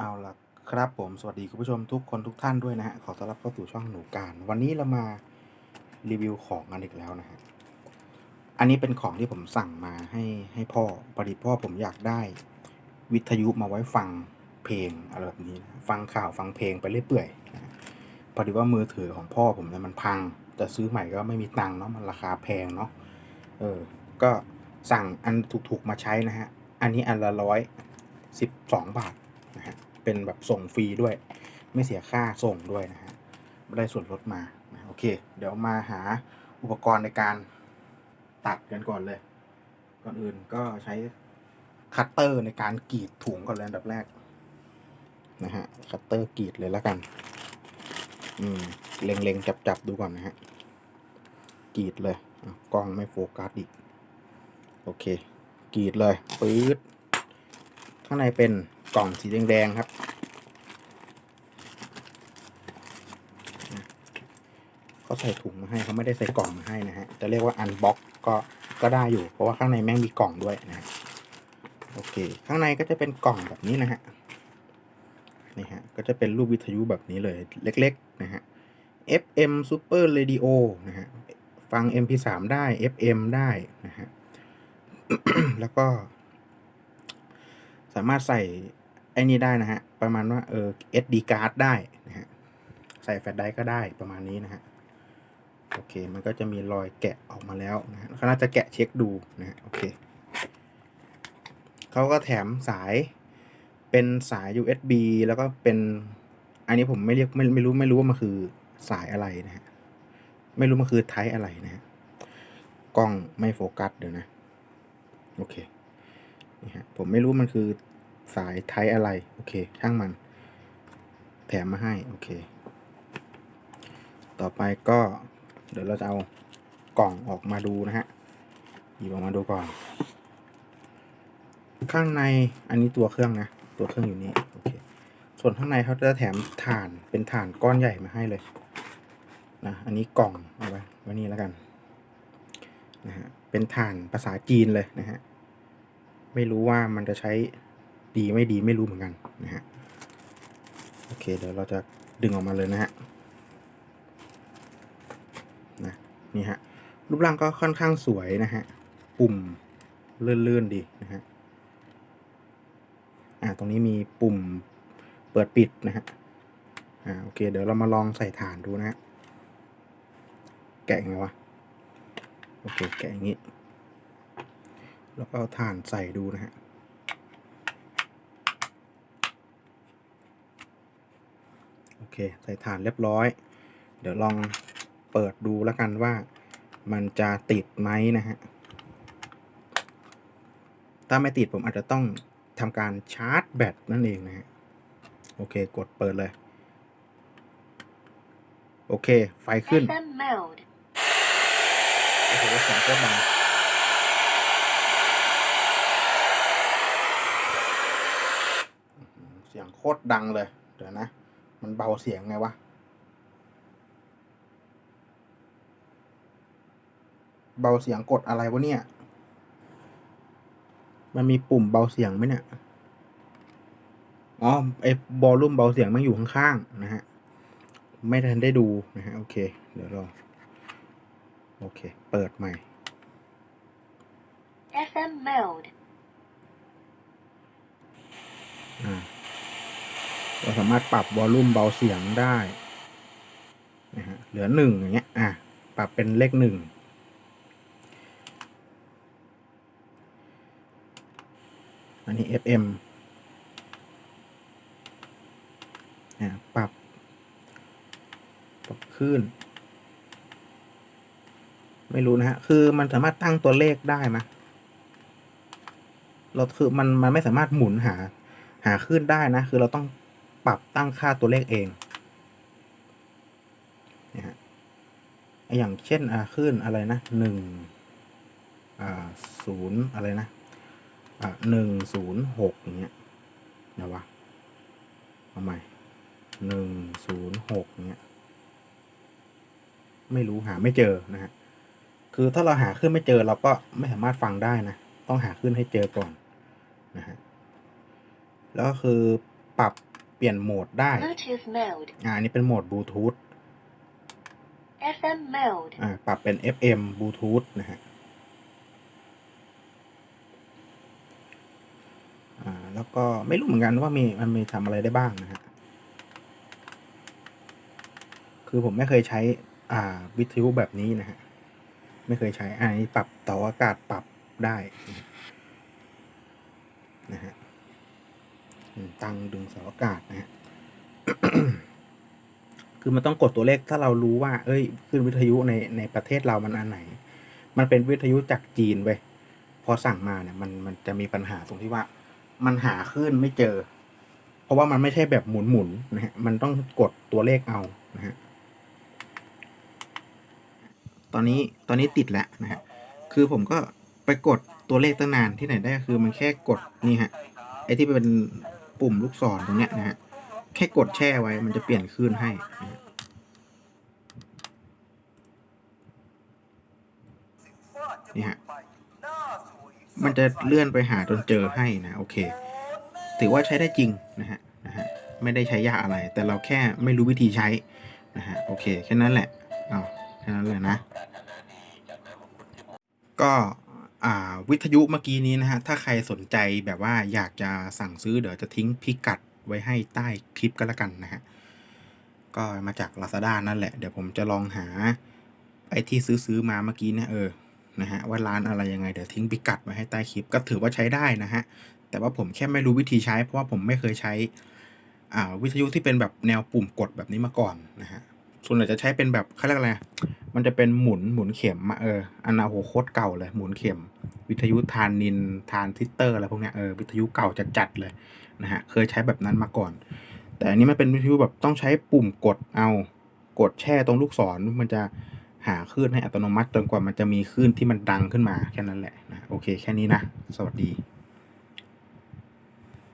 เอาละครับผมสวัสดีคุณผู้ชมทุกคนทุกท่านด้วยนะฮะขอต้อนรับเข้าสู่ช่องหนูการ วันนี้เรามารีวิวของกันอีกแล้วนะฮะอันนี้เป็นของที่ผมสั่งมาให้ให้พ่อพอดีพ่อผมอยากได้ วิทยุมาไว้ฟังเพลงอะไรแบบนี้นะฟังข่าวฟังเพลงไปเรื่อยเปื่อยนะพอดีว่ามือถือของพ่อผมเนี่ยมันพังจะซื้อใหม่ก็ไม่มีตังค์เนาะมันราคาแพงเนาะเออก็สั่งอันถูกๆมาใช้นะฮะอันนี้อันละร้อยสิบสองบาทนะฮะ เป็นแบบส่งฟรีด้วย ไม่เสียค่าส่งด้วยนะฮะได้ส่วนลดมาโอเค เดี๋ยวมาหาอุปกรณ์ในการตัดกันก่อนเลย ก่อนอื่นก็ใช้คัตเตอร์ในการกรีดถุงก่อนเลยอันดับแรกนะฮะคัตเตอร์กรีดเลยแล้วกัน อืมเล็งๆจับๆดูก่อนนะฮะกรีดเลยกล้องไม่โฟกัสอีก โอเคกรีดเลยปื๊ดข้างในเป็น กล่องสีแดงๆครับเขาใส่ถุงมาให้เขาไม่ได้ใส่กล่องมาให้นะฮะ จะเรียกว่าอันบ็อกก็ก็ได้อยู่ เพราะว่าข้างในแม่งมีกล่องด้วยนะฮะโอเค ข้างในก็จะเป็นกล่องแบบนี้นะฮะ นี่ฮะ ก็จะเป็นรูปวิทยุแบบนี้เลย เล็กๆนะฮะ FM Super Radio นะฮะ ฟัง MP3 ได้ FM ได้นะฮะ แล้วก็สามารถใส่ อ้นี่ได้นะฮะ ประมาณว่าเออ SD card ได้นะฮะ ใส่แฟลชไดร์ก็ได้ประมาณนี้นะฮะ โอเค มันก็จะมีรอยแกะออกมาแล้วนะฮะเขาน่าจะแกะเช็คดูนะฮะ โอเค เขาก็แถมสายเป็นสาย USB แล้วก็เป็น อันนี้ผมไม่เรียกไม่ไม่รู้ไม่รู้ว่ามันคือสายอะไรนะฮะ ไม่รู้มันคือไทป์อะไรนะฮะ กล้องไม่โฟกัสเดี๋ยวนะ โอเค นี่ฮะ ผมไม่รู้มันคือ สายไทอะไร โอเค ช่างมัน แถมมาให้ โอเค ต่อไปก็ เดี๋ยวเราจะเอากล่องออกมาดูนะฮะหยิบออกมาดูก่อน ข้างในอันนี้ตัวเครื่องนะ ตัวเครื่องอยู่นี่โอเคส่วนข้างในเขาจะแถมถ่านเป็นถ่านก้อนใหญ่มาให้เลยนะอันนี้กล่องเอาไว้ไว้นี่แล้วกันนะฮะเป็นถ่านภาษาจีนเลยนะฮะไม่รู้ว่ามันจะใช้ ดีไม่ดีไม่รู้เหมือนกันนะฮะโอเคเดี๋ยวเราจะดึงออกมาเลยนะฮะนะนี่ฮะรูปร่างก็ค่อนข้างสวยนะฮะปุ่มเลื่อนๆดีนะฮะอ่าตรงนี้มีปุ่มเปิดปิดนะฮะอ่าโอเคเดี๋ยวเรามาลองใส่ฐานดูนะฮะแกะยังไงวะโอเคแกะอย่างนี้แล้วก็เอาถ่านใส่ดูนะฮะ โอ เคใส่ถ่านเรียบร้อย เดี๋ยวลองเปิดดูแล้วกันว่ามันจะติดไหมนะฮะ ถ้าไม่ติดผมอาจจะต้องทำการชาร์จแบตนั่นเองนะฮะ โอเค กดเปิดเลย โอเค ไฟขึ้น FM mode. โอ้โหเสียงโคตรดังเสียงโคตรดังเลย เดี๋ยวนะ มันเบาเสียงไงวะ เบาเสียงกดอะไรวะเนี่ย มันมีปุ่มเบาเสียงไหมเนี่ย อ๋อ ไอ้บอลลุ่มเบาเสียงมันอยู่ข้างๆนะฮะ ไม่ทันได้ดูนะฮะ โอเค เดี๋ยวรอ โอเค เปิดใหม่ FM mode. อ่า เราสามารถปรับวอลลุ่มเบาเสียงได้นะฮะเหลือหนึ่งอย่างเงี้ยอะปรับเป็นเลขหนึ่งอันนี้ FM อะปรับ ปรับขึ้น ไม่รู้นะฮะ คือมันสามารถตั้งตัวเลขได้ไหมเราคือมันมันไม่สามารถหมุนหา หาขึ้นได้นะ คือเราต้อง ปรับตั้งค่าตัวเลขเองนะฮะอย่างเช่นอ่าขึ้นอะไรนะหนึ่งอ่าศูนย์อะไรนะอ่าหนึ่งศูนย์หกอย่างเงี้ยเดี๋ยววะเอาใหม่หนึ่งศูนย์หกอย่างเงี้ยไม่รู้หาไม่เจอนะฮะคือถ้าเราหาขึ้นไม่เจอเราก็ไม่สามารถฟังได้นะ ต้องหาขึ้นให้เจอก่อนนะฮะแล้วก็คือปรับ เปลี่ยนโหมดได้ Bluetooth mode, อ่าอันนี้เป็นโหมดบลูทูธ FM mode, อ่าปรับเป็น FM บลูทูธนะฮะอ่าแล้วก็ไม่รู้เหมือนกันว่ามีมันมีทำอะไรได้บ้างนะฮะคือผมไม่เคยใช้อ่าวิทยุแบบนี้นะฮะไม่เคยใช้อันนี้ปรับต่ออากาศปรับได้นะฮะอืม ตังดึงเสาอากาศนะฮะคือมันต้องกดตัวเลขถ้าเรารู้ว่า เอ้ยขึ้นวิทยุในในประเทศเรามันอันไหน มันเป็นวิทยุจากจีนเว้ยพอสั่งมาเนี่ยมันมันจะมีปัญหาตรงที่ว่า มันหาขึ้นไม่เจอ เพราะว่ามันไม่ใช่แบบหมุนหมุนนะฮะมันต้องกดตัวเลขเอานะฮะตอนนี้ตอนนี้ติดแล้วนะฮะคือผมก็ไปกดตัวเลขตั้งนานที่ไหนได้คือมันแค่กดนี่ฮะไอ้ที่เป็น ปุ่มลูกศรตรงเนี้ยนะฮะ แค่กดแช่ไว้มันจะเปลี่ยนคลื่นให้นะฮะนี่ฮะ มันจะเลื่อนไปหาจนเจอให้นะ โอเค ถือว่าใช้ได้จริงนะฮะนะฮะ ไม่ได้ใช้ยากอะไร แต่เราแค่ไม่รู้วิธีใช้นะฮะ โอเค แค่นั้นแหละเอาแค่นั้นเลยนะ ก็ วิทยุเมื่อกี้นี้นะฮะ ถ้าใครสนใจแบบว่าอยากจะสั่งซื้อเดี๋ยวจะทิ้งพิกัดไว้ให้ใต้คลิปก็แล้วกันนะฮะ ก็มาจาก Lazada นั่นแหละ เดี๋ยวผมจะลองหาไอ้ที่ซื้อซื้อมาเมื่อกี้เนี่ยเออ นะฮะว่าร้านอะไรยังไงเดี๋ยวทิ้งพิกัดไว้ให้ใต้คลิปก็ถือว่าใช้ได้นะฮะ แต่ว่าผมแค่ไม่รู้วิธีใช้ เพราะว่าผมไม่เคยใช้อ่าวิทยุที่เป็นแบบแนวปุ่มกดแบบนี้มาก่อนนะฮะ ส่วนใหญ่จะใช้เป็นแบบเขาเรียกอะไร มันจะเป็นหมุนหมุนเข็มอะเออ อันนาโหโคตรเก่าเลย หมุนเข็ม วิทยุทานนินทานทิตเตอร์อะไรพวกเนี้ยเออวิทยุเก่าจัดเลยนะฮะ เคยใช้แบบนั้นมาก่อน แต่อันนี้มันเป็นวิทยุแบบต้องใช้ปุ่มกดเอา กดแช่ตรงลูกศรมันจะหาคลื่นให้อัตโนมัติจนกว่ามันจะมีคลื่นที่มันดังขึ้นมาแค่นั้นแหละนะโอเคแค่นี้นะ สวัสดี